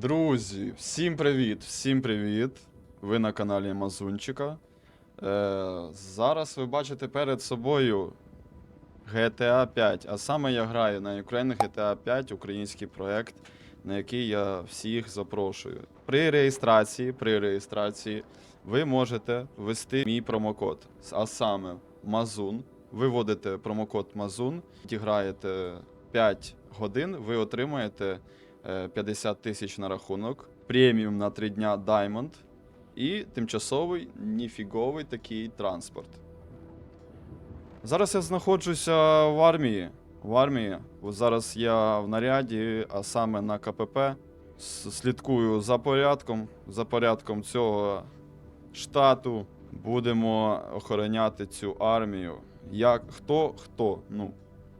Друзі, всім привіт! Всім привіт! Ви на каналі Мазунчика. Е, зараз ви бачите перед собою GTA 5. А саме я граю на Ukraine GTA 5, український проект, на який я всіх запрошую. При реєстрації, при реєстрації ви можете ввести мій промокод, а саме Мазун. Ви вводите промокод Мазун, граєте 5 годин, ви отримаєте 50 тисяч на рахунок, преміум на 3 дня Diamond і тимчасовий ніфіговий такий транспорт. Зараз я знаходжуся в армії. В армії. Зараз я в наряді, а саме на КПП. Слідкую за порядком, за порядком цього штату. Будемо охороняти цю армію. Як хто хто? Ну,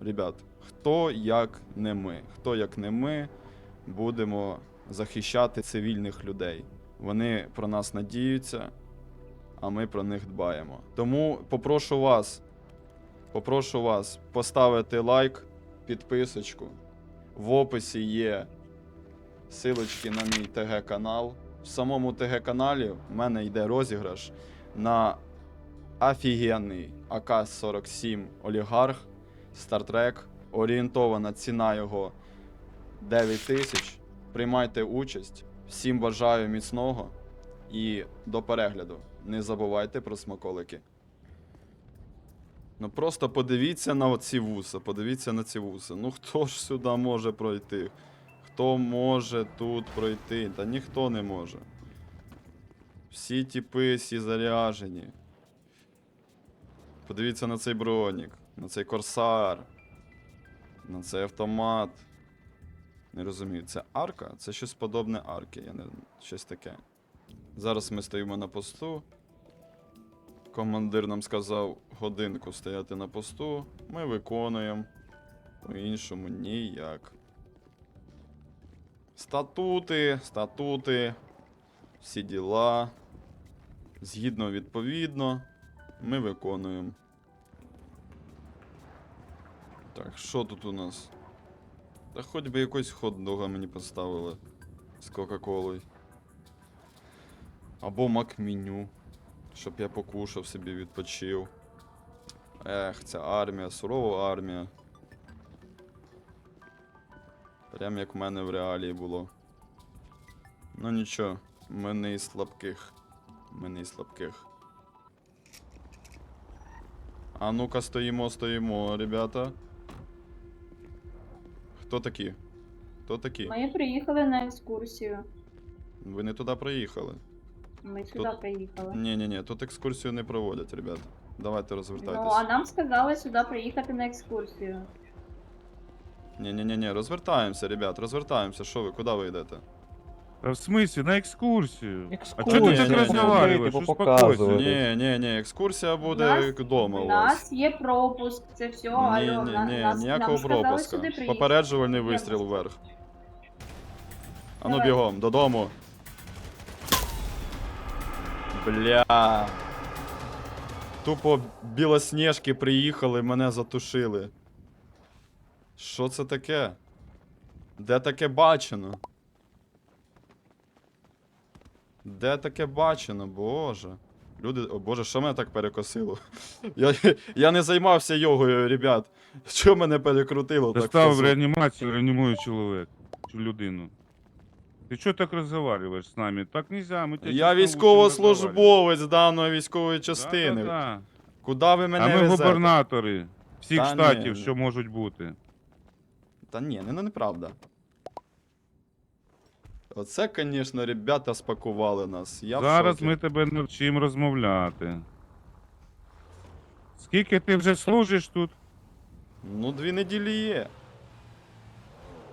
ребят, хто як не ми? Хто як не ми будемо захищати цивільних людей. Вони про нас надіються, а ми про них дбаємо. Тому попрошу вас, попрошу вас поставити лайк, підписочку. В описі є силочки на мій ТГ-канал. В самому ТГ-каналі в мене йде розіграш на офігенний АК-47 Олігарх Стартрек. Орієнтована ціна його 9 тисяч. Приймайте участь. Всім бажаю міцного і до перегляду. Не забувайте про смаколики. Ну просто подивіться на ці вуса, подивіться на ці вуса. Ну хто ж сюди може пройти? Хто може тут пройти? Та ніхто не може. Всі тіпи, всі заряжені. Подивіться на цей бронік, на цей корсар, на цей автомат. Не розумію, це арка? Це щось подобне арки, я не... щось таке. Зараз ми стоїмо на посту. Командир нам сказав годинку стояти на посту. Ми виконуємо. По-іншому ніяк. Статути, статути, всі діла. Згідно відповідно, ми виконуємо. Так, що тут у нас? Та хоч би якось хот-дога мені поставили з Кока-Колою. Або мак-меню, щоб я покушав собі, відпочив. Ех, ця армія, сурова армія. Прям як в мене в реалії було. Ну нічого, ми не із слабких. Ми не із слабких. А ну-ка стоїмо, стоїмо, ребята. Хто такі? Хто такі? Ми приїхали на екскурсію. Ви не туди приїхали. Ми сюди приїхали. Ні, ні, ні, тут екскурсію не проводять, ребят. Давайте Ну, а нам сказали сюди приїхати на екскурсію. Ні, ні, ні, ні, розвертаємося, ребят, розвертаємося. Що ви, куди ви йдете? Да в смысле, на экскурсию? А Экскурсию, что ты так не, не, не. разговариваешь? Типу, Успокойся. показывай. Ні, ні, ні, екскурсія буде Нас- як вдома У у вас. нас є пропуск, це все, Ні, алло, ні, на- ні, нас, ніякого нам сказали пропуска. сюди приїхати. Попереджувальний Я вистріл вас- вверх. Ану Давай. бігом, додому. Бля. Тупо білосніжки приїхали, мене затушили. Що це таке? Де таке бачено? Де таке бачено, боже. Люди, о боже, що мене так перекосило? Я, я не займався йогою, ребят. Що мене перекрутило? так Достав в фазу? реанимацию, реанимую человек, людину. Ты что так разговариваешь с нами? Так нельзя, мы тебя Я військовослужбовець даної військової частини. Да-да-да. Куди ви мене А ми везете? губернатори всіх Та штатів, ні. що можуть бути. Та ні, ну неправда. Оце, звісно, ребята спакували нас. Я в Зараз шокі. ми тебе навчимо розмовляти. Скільки ти вже служиш тут? Ну, дві неділі є.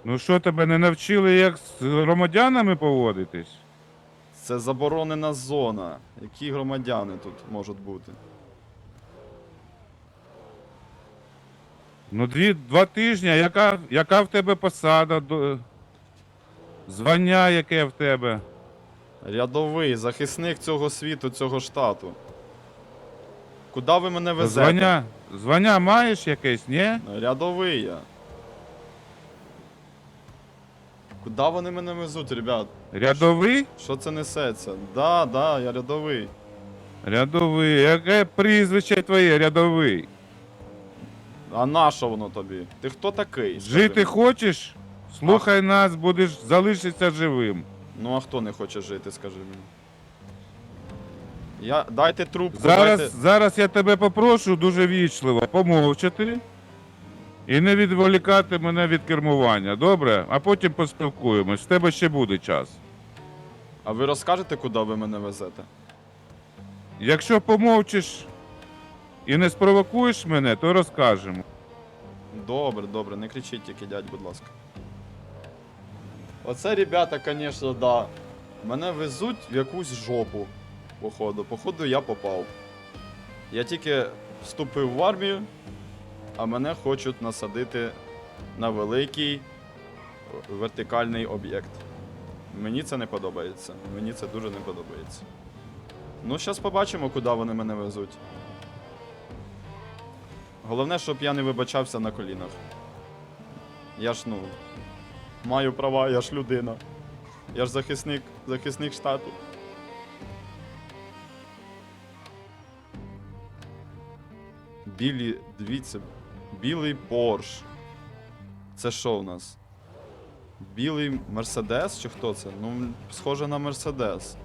Ну що тебе не навчили, як з громадянами поводитись? Це заборонена зона. Які громадяни тут можуть бути? Ну, дві, два тижні, яка, яка в тебе посада? до- Звання яке в тебе? Рядовий, захисник цього світу, цього штату. Куди ви мене везете? Звання, звання маєш якесь, ні? Рядовий я. Куди вони мене везуть, ребят? Рядовий? Що це несеться? Да, да, я рядовий. Рядовий. Яке прізвище твоє, рядовий? А на що воно тобі? Ти хто такий? Жити мені? хочеш? Слухай нас, будеш залишитися живим. Ну а хто не хоче жити, скажи мені. Я. Дайте трубку, Зараз, дайте. зараз я тебе попрошу дуже вічливо помовчати і не відволікати мене від кермування, добре? А потім поспілкуємось. В тебе ще буде час. А ви розкажете, куди ви мене везете? Якщо помовчиш і не спровокуєш мене, то розкажемо. Добре, добре, не кричіть тільки, дядь, будь ласка. Оце, ребята, конечно, да. Мене везуть в якусь жопу. Походу. Походу, я попав. Я тільки вступив в армію, а мене хочуть насадити на великий вертикальний об'єкт. Мені це не подобається. Мені це дуже не подобається. Ну, зараз побачимо, куди вони мене везуть. Головне, щоб я не вибачався на колінах. Я ж, ну, маю права, я ж людина. Я ж захисник, захисник штату. Білі, дивіться, білий Порш. Це що у нас? Білий Мерседес чи хто це? Ну, схоже на Мерседес.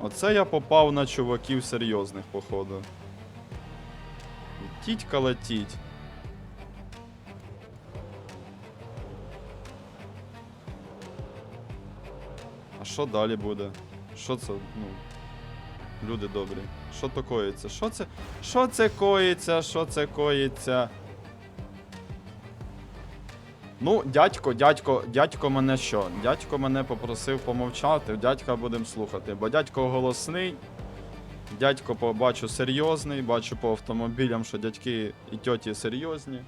Оце я попав на чуваків серйозних, походу. Тіть колотіть. Що далі буде? Що це, ну. Люди добрі. Що то коїться? Що це? Що це коїться? Що це коїться? Ну, дядько, дядько, дядько мене що? Дядько мене попросив помовчати, дядька будемо слухати, бо дядько голосний. Дядько побачу серйозний, бачу по автомобілям, що дядьки і тьоті серйозні.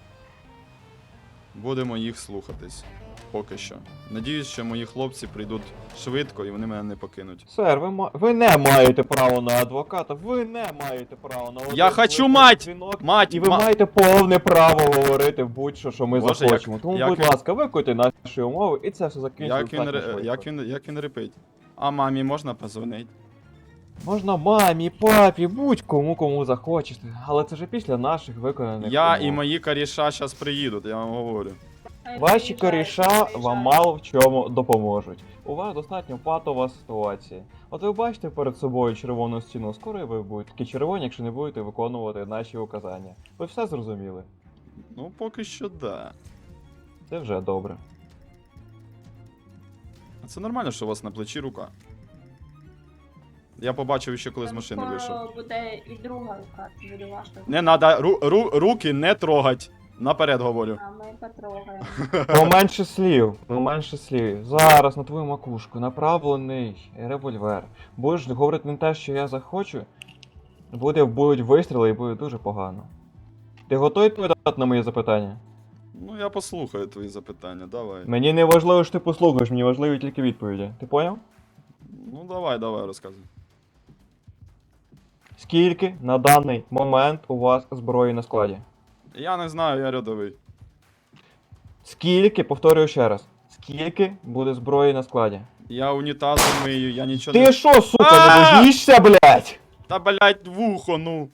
Будемо їх слухатись. Поки що. Надіюсь, що мої хлопці прийдуть швидко і вони мене не покинуть. Сер, ви, ма... ви не маєте право на адвоката, ви не маєте право на Я хочу мать! дзвінок, Мать, І ви ма- маєте повне право говорити будь-що, що ми Боже, як- захочемо. Тому, як будь він- ласка, викуйте наші умови і це все закінчиться. Як він, ре- як, він, як він репить? А мамі можна позвонити? Можна мамі, папі, будь-кому кому захочете, але це вже після наших виконаних. Я умов. і мої коріша зараз приїдуть, я вам говорю. Ваші коріша вам мало в чому допоможуть. У вас достатньо патова ситуація. От ви бачите перед собою червону стіну, скоро ви будете такі червоні, якщо не будете виконувати наші указання. Ви все зрозуміли? Ну, поки що да. Це вже добре. А Це нормально, що у вас на плечі рука. Я побачив ще коли з машини вийшов. буде і друга рука, це буде важко. Не надо, ру, ру, руки не трогать. Наперед говорю. А ми потрогаємо. Поменше слів, поменше слів. Зараз на твою макушку направлений револьвер. Будеш говорити не те, що я захочу, буде, будуть вистріли і буде дуже погано. Ти готовий відповідати на мої запитання? Ну, я послухаю твої запитання, давай. Мені не важливо, що ти послухаєш, мені важливі тільки відповіді. Ти поняв? Ну, давай, давай, розказуй. Скільки на даний момент у вас зброї на складі? Я не знаю, я рядовий. Скільки, повторюю ще раз, скільки буде зброї на складі? Я унітази мию, я нічого Ти не. що, сука, А! не боїшся, блядь? Та блять, вухо, ну.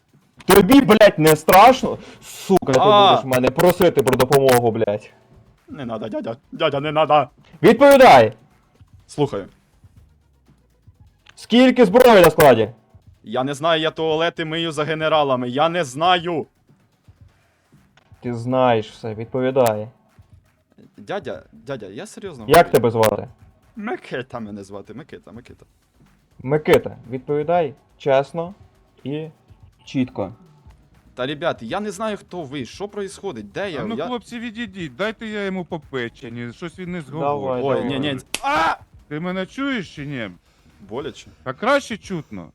Тобі, блядь, не страшно? Сука, ти А! будеш мене просити про допомогу, блядь. Не надо, дядя. Дядя, не надо. Відповідай! Слухаю. Скільки зброї на складі? Я не знаю, я туалети мию за генералами. Я не знаю. Ти знаєш все, відповідай. Дядя, дядя, я серйозно. Як говорю. тебе звати? Микита мене звати, Микита, Микита. Микита, відповідай чесно і чітко. Та ребят, я не знаю, хто ви, що происходить, де я. А ну, я... хлопці, відійдіть, дайте я йому по печені, щось він не Давай, зговорить. Ой, ні, ні. А! Ти мене чуєш чи ні? Боляче. А краще чутно.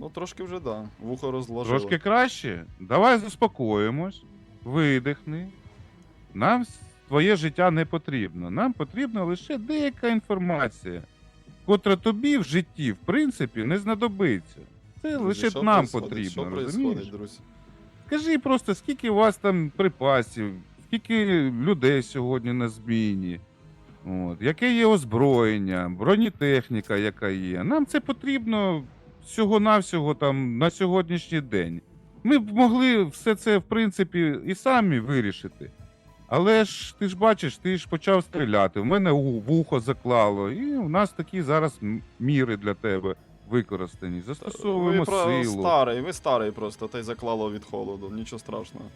Ну, трошки вже да. Вухо розложило. Трошки краще. Давай заспокоїмось, видихни. Нам твоє життя не потрібно. Нам потрібна лише деяка інформація, котра тобі в житті, в принципі, не знадобиться. Це Друзі, лише що нам потрібно, Що розумієш? друзі? Скажи просто, скільки у вас там припасів, скільки людей сьогодні на зміні. От. Яке є озброєння, бронетехніка, яка є. Нам це потрібно всього-навсього там на сьогоднішній день. Ми б могли все це, в принципі, і самі вирішити. Але ж ти ж бачиш, ти ж почав стріляти. В мене вухо заклало, і у нас такі зараз міри для тебе використані. Застосовуємо ви силу. старий, ви старий просто, та й заклало від холоду, нічого страшного.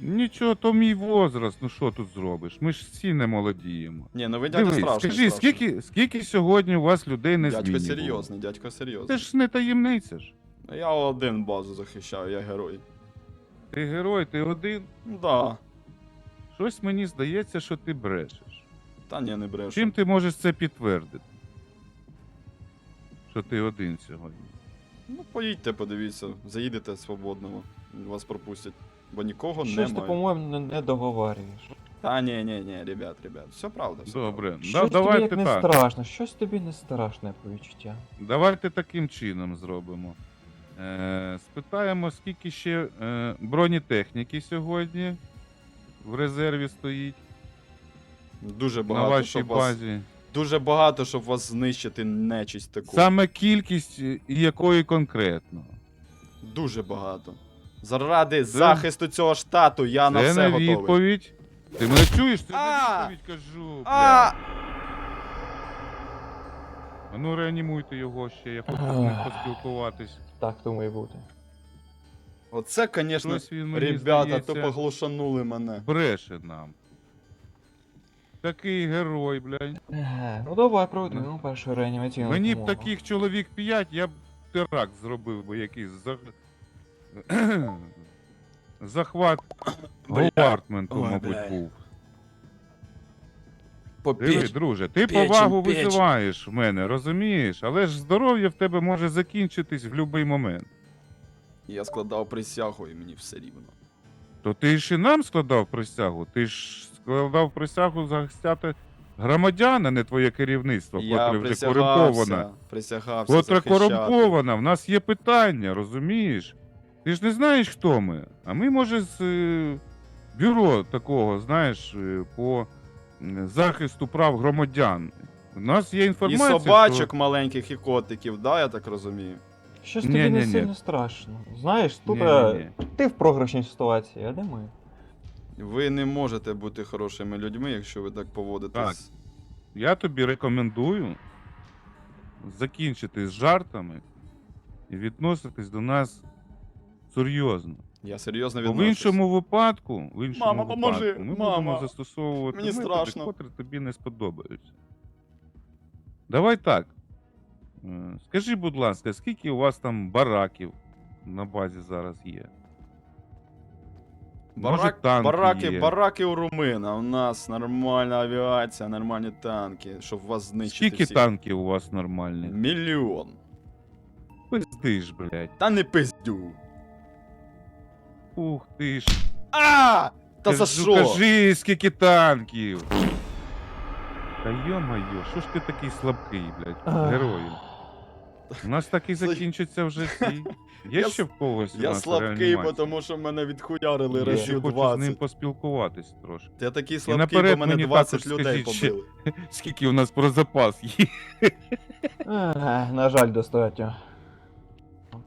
Нічого, то мій возраст, ну що тут зробиш? Ми ж всі не молодіємо. Ні, ну ви дядя Дивись, страшний. скажи, страшний. скільки, скільки сьогодні у вас людей не Дядько зміні серйозний, дядько серйозний. Це ж не таємниця ж. Я один базу захищаю, я герой. Ти герой, ти один. Да. Щось мені здається, що ти брешеш. Та ні, не брешу. Чим ти можеш це підтвердити? Що ти один сьогодні. Ну, поїдьте, подивіться, заїдете свободного, вас пропустять. Бо нікого Щось ти, по-моєму, не, не договорюєш. Та ні, ні, ні, ребят, ребят, все правда. Все Добре, да, Щось тобі як давайте не так. страшно, щось тобі не страшне по. Давайте таким чином зробимо. Е, спитаємо, скільки ще е, бронетехніки сьогодні в резерві стоїть Дуже на багато, вашій щоб вас, базі. дуже багато, щоб вас знищити нечисть таку. Саме кількість і якої конкретно. Дуже багато. Заради захисту цього штату я на все не готовий. відповідь. Ти мене чуєш? Це А! не відповідь кажу. Бля. А ну реанімуйте його ще, я хочу з ним поспілкуватись. Так тому і бути. Оце, звісно, Щось він мені ребята, здається, тупо глушанули мене. бреше нам. Такий герой, блядь. Еге, Ну давай проведемо першу реанімаційну Мені б допомогу. таких чоловік 5, я б теракт зробив би якийсь за... захват Бля. апартменту, Ой, мабуть, бля. був. По Диви, друже, ти печень, повагу печень. визиваєш в мене, розумієш? Але ж здоров'я в тебе може закінчитись в будь-який момент. Я складав присягу і мені все рівно. То ти ж і нам складав присягу. Ти ж складав присягу захистяти громадян, а не твоє керівництво, Я котре вже корумповане. присягався, Котре захищати. корумпована, в нас є питання, розумієш? Ти ж не знаєш, хто ми. А ми, може, з е, бюро такого, знаєш, е, по захисту прав громадян. У нас є І інформація. собачок що... маленьких, і котиків, да, я так розумію. Щось Ні, тобі не ні, ні. сильно страшно. Знаєш, тут Ні, е, ні, ні. ти в програшній ситуації, а де ми? Ви не можете бути хорошими людьми, якщо ви так поводитесь. Я тобі рекомендую закінчити з жартами і відноситись до нас серйозно. Я серйозно Бо в іншому випадку, в іншому Мама, поможи, ми мама. будемо застосовувати Мені методи, страшно. котрі тобі не сподобаються. Давай так. Е, Скажи, будь ласка, скільки у вас там бараків на базі зараз є? Може, Барак, танки бараки, є? бараки у румина. У нас нормальна авіація, нормальні танки, щоб вас знищити. Скільки всіх. танків у вас нормальних? Мільйон. Пиздиш, блядь. Та не пиздю. Ух ти ж. А! Та за Кажу, що? Кажи, скільки танків. Та йо-моє, що ж ти такий слабкий, блядь, Ах. герою? У нас так і За- закінчаться вже всі. Є ще в когось у Я нас слабкий, реанімація? тому що мене відхуярили Я ще разів хочу з ним поспілкуватись трошки. Я такий слабкий, наперед бо мене мені 20 також людей скажіть побили. Скільки у нас про запас є? Еге, на жаль, достатньо.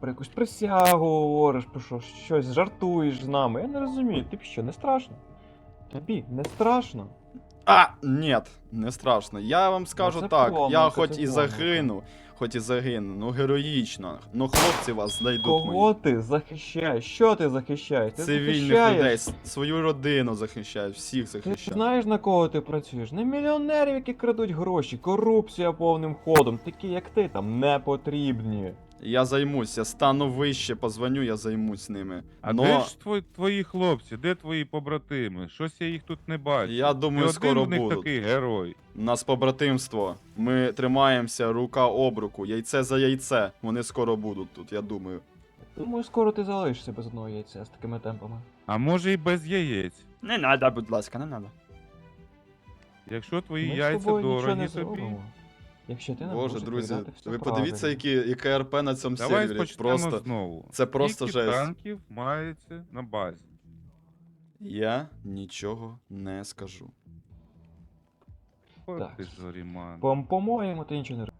Про якусь присягу говориш, про що, щось жартуєш з нами. Я не розумію, тобі що, не страшно? Тобі не страшно? А, ні, не страшно. Я вам скажу це так, помилка, я це хоч і помилка. загину, хоч і загину, ну героїчно. Ну хлопці вас знайдуть Кого мої. ти захищаєш? Що ти захищаєш? Ти Цивільних захищаєш... людей, с- свою родину захищають, всіх Ти захищають. знаєш на кого ти працюєш? На мільйонерів, які крадуть гроші, корупція повним ходом, такі як ти там не потрібні. Я займусь, я стану вище, позвоню, я займусь ними. А Но де ж твої, твої хлопці, де твої побратими? Щось я їх тут не бачу. я Ти думаю, один скоро в них будуть. такий герой. У нас побратимство. Ми тримаємося рука об руку, яйце за яйце. Вони скоро будуть тут, я думаю. Думаю, скоро ти залишишся без одного яйця з такими темпами. А може і без яєць. Не надо, будь ласка, не надо. Якщо твої Ми з яйця тобою нічого дорогі не тобі. зробимо. Якщо ти не Боже, друзі, відповідати, все ви правильно. подивіться, які, яке РП на цьому Давай сервері. почнемо Просто. знову. Це просто Скільки жесть. танків мається на базі? Я нічого не скажу. От Так. ти зоріман. По- По-моєму, ти нічого не робиш.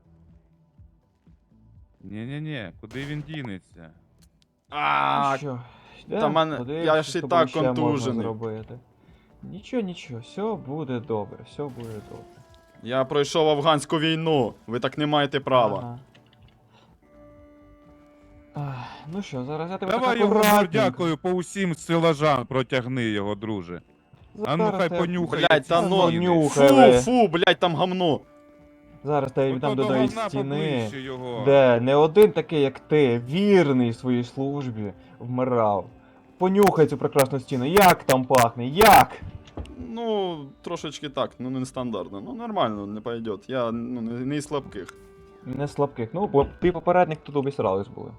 Ні-ні-ні, куди він дінеться? А, Ну що, та йдемо, мене- подивимося, я ж що і з тобою так ще можна контужений. зробити. Нічого, нічого, все буде добре, все буде добре. Я пройшов афганську війну. Ви так не маєте права. Ага. Ах, ну що, зараз я тебе Давай так його акуратненько. дякую по усім стелажам, протягни його, друже. А ну Зараз хай тебе- понюхає. Блядь, та ну, стіни. нюхай. Фу, фу, блядь, там гамно. Зараз тебе Ото віддам до до стіни, його. де не один такий, як ти, вірний своїй службі, вмирав. Понюхай цю прекрасну стіну. Як там пахне? Як? Ну, трошечки так, ну не стандартно. Ну нормально, не пойдет. Я ну, не, не із слабких. Не слабких. Ну, бо ти попередник тут обісрались були.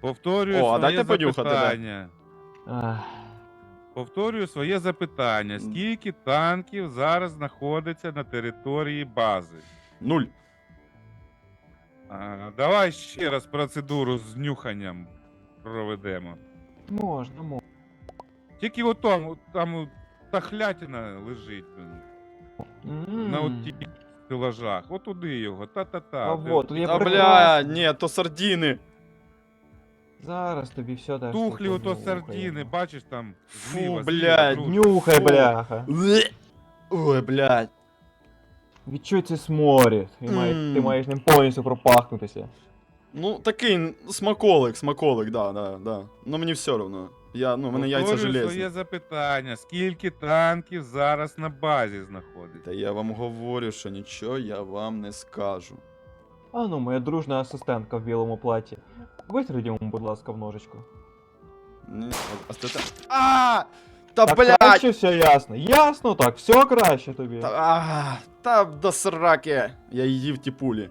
Повторюю О, а своє дайте понюхати, да. запитання. Ах, Повторюю своє запитання. Скільки танків зараз знаходиться на території бази? Нуль. А, давай ще раз процедуру з нюханням проведемо. Можна, можна. Тільки от там, от там от та хлятина лежить блін, на от тих стелажах. От туди його, та-та-та. А вот, тут є Та бля, ні, то сардіни. Зараз тобі все дасть. Тухлі ото сардіни, бачиш там. Фу, зліва, блядь, зліва. Нюхай, Фу. бляха. Ой, блядь. Відчуй цей сморід. Ти, маєш, ти Мм. маєш ним повністю пропахнутися. Ну, такий смаколик, смаколик, да, да, да. Ну мені все одно. Я, ну, мене яйця Повторюю железні. своє запитання. Скільки танків зараз на базі знаходиться? Та я вам говорю, що нічого я вам не скажу. А ну, моя дружна асистентка в білому платі. Витридь йому, будь ласка, в ножичку. Ні, а- це та- А! Та так блядь! краще все ясно. Ясно так, все краще тобі. Та, а, та до сраки! Я їв ті пулі.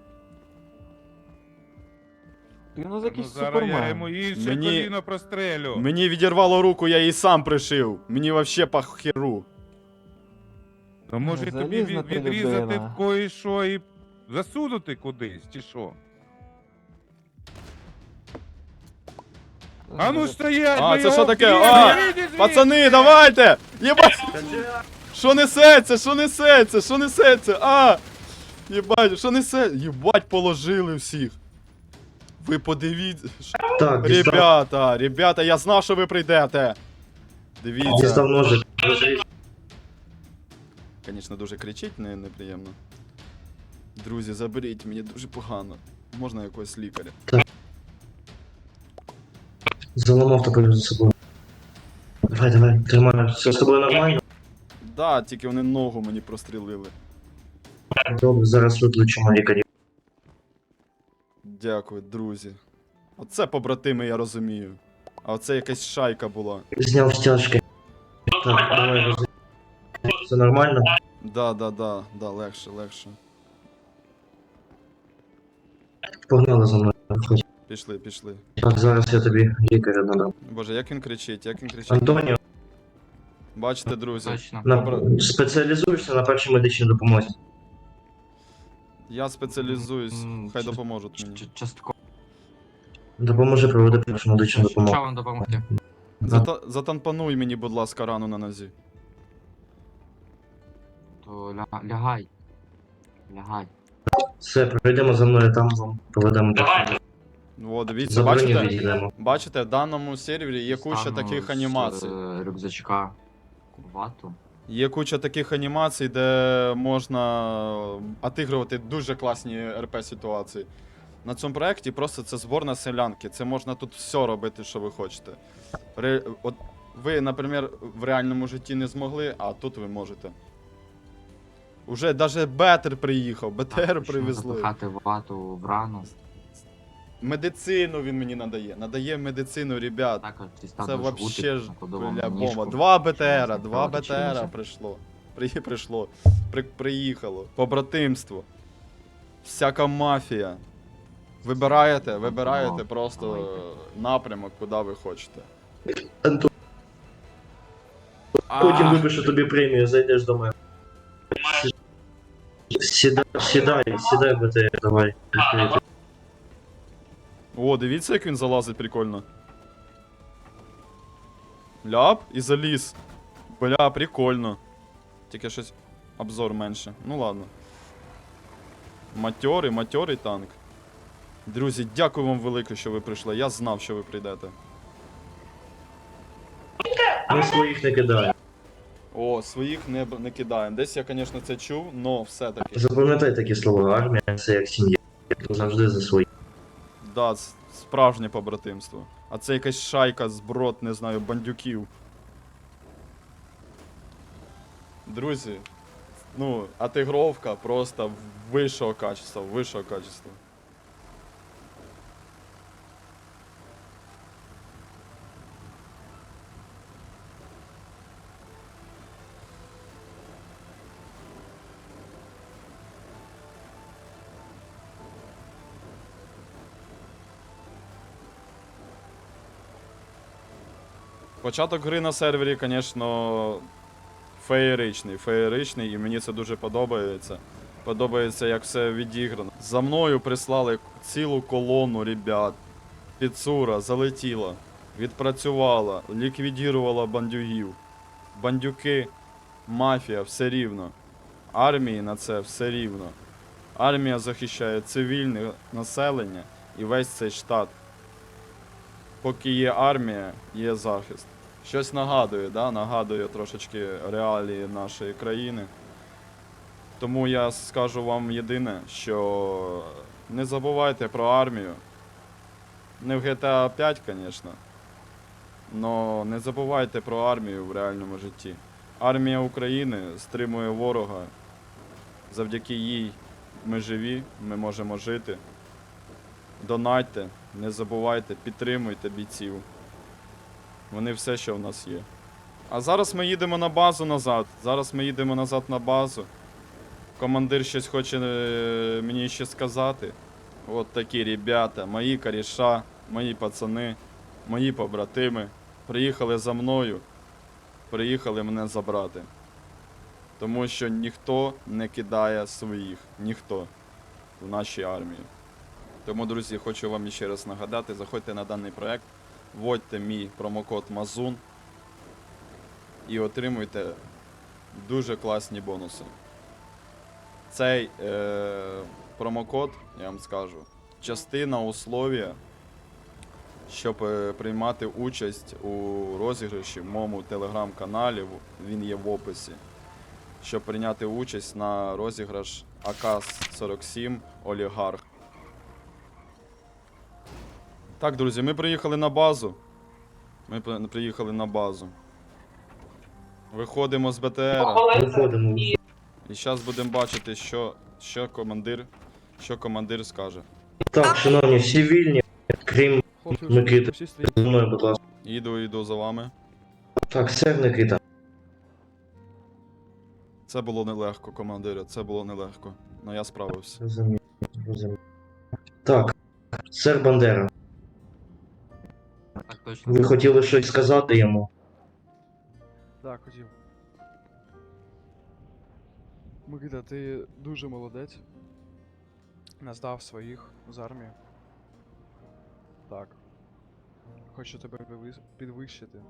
Ти ну Ну, якийсь зараз я супермен. йому інше Мені- коліно прострелю. Мені відірвало руку, я її сам пришив. Мені вообще по херу. То може тобі Залізна від, ти відрізати людина. кое-що і засунути кудись, чи що? А ну стоять! А, це що таке? А, Пацани, давайте! Єбать! Що несеться? Що несеться? Що несеться? А! Єбать, що несеться? Єбать, положили всіх. Ви подивіться. Так, дістав, Ребята, ребята, я знав, що ви прийдете. Дивіться. дістав ножик. Звісно, дуже кричить, не, неприємно. Друзі, заберіть, мені дуже погано. Можна якогось лікаря. Заламав тепер за собою. Давай, давай, тримай. Все з тобою нормально? Да, тільки вони ногу мені прострілили. Добре, зараз викличемо лікарів. Дякую, друзі. Оце побратими, я розумію. А оце якась шайка була. Зняв стяжки. Так, давай розріз. Все нормально? Да, да, да, да, легше, легше. Погнали за мною. Пішли, пішли. Так, зараз я тобі лікаря надам. Боже, як він кричить, як він кричить. Антоніо, Бачите, друзі, Точно. на... Спеціалізуєшся на першій медичній допомозі. Я спеціалізуюсь, М, хай чи- допоможуть мені. ч- Частково. Допоможи проведи першу медичну Що допомогу. вам допомогти? Зата... Затанпануй мені, будь ласка, рану на нозі. То ля- лягай. Лягай. Все, пройдемо за мною, там вам проведемо першу. О, дивіться, За броню бачите? відійдемо. Бачите, в даному сервері є куча Стану таких з, анімацій. е, Рюкзачка. Вату. Є куча таких анімацій, де можна отигрувати дуже класні РП ситуації. На цьому проєкті просто це зборна селянки. Це можна тут все робити, що ви хочете. Ре... От ви, наприклад, в реальному житті не змогли, а тут ви можете. Уже навіть Бетер приїхав, БТР привезли. запихати вату в рану. Медицину він мені надає. Надає медицину, ребят. Дістану Це вообще ж накладу вам бля, на ніжку, бомба. Два БТРа, два закривати БТРа прийшло. При, прийшло. При, приїхало. Побратимство. Всяка мафія. Вибираєте, вибираєте просто напрямок, куди ви хочете. Антон, А, потім випишу тобі премію, зайдеш до мене. Сідай, сідай, сідай, БТР, давай. відкрити. О, дивіться, як він залазить прикольно. Ляп і заліз. Бля, прикольно. Тільки щось. обзор менше. Ну ладно. Матьорий, матьорий танк. Друзі, дякую вам велике, що ви прийшли. Я знав, що ви прийдете. Ми своїх не кидаємо. О, своїх не, не кидаємо. Десь я, звісно, це чув, но все-таки. Запам'ятай такі слова, армія це як сім'я. Завжди за свої. Да, справжнє побратимство. А це якась шайка зброд, не знаю, бандюків. Друзі, ну, отигровка просто вищого качества, вищого качества. Початок гри на сервері, звісно, феєричний, феєричний, і мені це дуже подобається. Подобається, як все відіграно. За мною прислали цілу колону ребят. Підсура залетіла, відпрацювала, ліквідірувала бандюгів. Бандюки, мафія, все рівно. Армії на це все рівно. Армія захищає цивільне населення і весь цей штат. Поки є армія, є захист. Щось нагадує, да? нагадує трошечки реалії нашої країни. Тому я скажу вам єдине, що не забувайте про армію. Не в GTA 5, звісно. Но не забувайте про армію в реальному житті. Армія України стримує ворога. Завдяки їй ми живі, ми можемо жити. Донайте, не забувайте, підтримуйте бійців. Вони все, що в нас є. А зараз ми їдемо на базу назад. Зараз ми їдемо назад на базу. Командир щось хоче е, мені ще сказати. От такі ребята, мої коріша, мої пацани, мої побратими. Приїхали за мною. Приїхали мене забрати. Тому що ніхто не кидає своїх. Ніхто в нашій армії. Тому, друзі, хочу вам ще раз нагадати, заходьте на даний проект, вводьте мій промокод Мазун і отримуйте дуже класні бонуси. Цей е, промокод, я вам скажу, частина условія, щоб е, приймати участь у розіграші в моєму телеграм-каналі, він є в описі. Щоб прийняти участь на розіграш АК-47 Олігарх. Так, друзі, ми приїхали на базу. Ми приїхали на базу. Виходимо з БТР. Виходимо. І зараз будемо бачити, що, що командир. Що командир скаже. Так, шановні, всі вільні, крім Микити. За мною, будь ласка. Іду, іду за вами. Так, сер Никита. Це було нелегко, командире, це було нелегко. Но я справився. Розумію, розумію. Так, сер Бандера, точно. ви хотіли щось сказати йому? Так, хотів. Микита, ти дуже молодець. Не здав своїх з армії. Так. Хочу тебе підвищити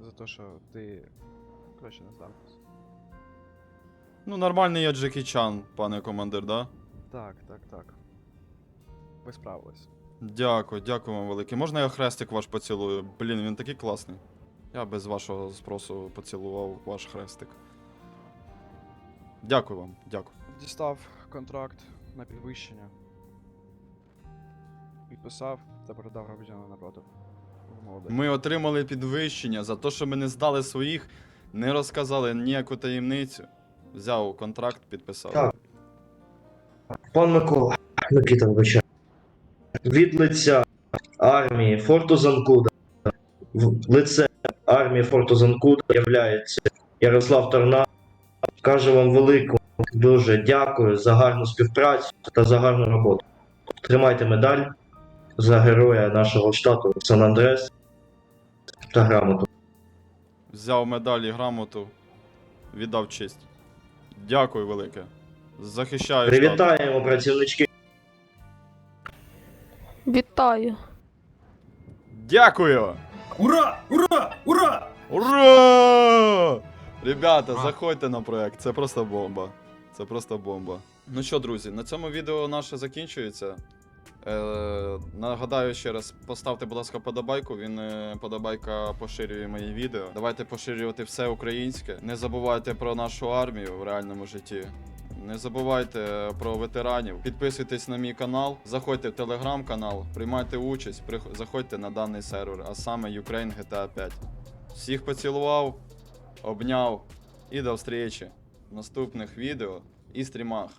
за те, що ти краще не здав. Ну, нормальний я Джекі Чан, пане командир, да? Так, так, так. Ви справились. Дякую, дякую вам велике. Можна я хрестик ваш поцілую? Блін, він такий класний. Я без вашого спросу поцілував ваш хрестик. Дякую вам, дякую. Дістав контракт на підвищення. Підписав та передав громадянину напроти. Ви Молодець. Ми отримали підвищення за те, що ми не здали своїх, не розказали ніяку таємницю. Взяв контракт, підписав. Так. Пан Микола, Микита, вибачаю. Від лиця армії Форту Занкуда в лице армії Форту Занкуда являється Ярослав Торна. Кажу вам велику дуже дякую за гарну співпрацю та за гарну роботу. Тримайте медаль за героя нашого штату Сан Андрес та грамоту. Взяв медаль і грамоту, віддав честь. Дякую велике. Захищаю. штат. Привітаємо працівнички. Вітаю. Дякую! Ура! Ура! Ура! Ура! Ребята, заходьте на проект, це просто бомба. Це просто бомба. Ну що, друзі, на цьому відео наше закінчується. Е, нагадаю ще раз, поставте, будь ласка, подобайку. Він е, подобайка поширює мої відео. Давайте поширювати все українське. Не забувайте про нашу армію в реальному житті. Не забувайте про ветеранів. Підписуйтесь на мій канал, заходьте в телеграм-канал, приймайте участь, заходьте на даний сервер, а саме Ukraine GTA 5. Всіх поцілував, обняв і до встречі в наступних відео і стрімах.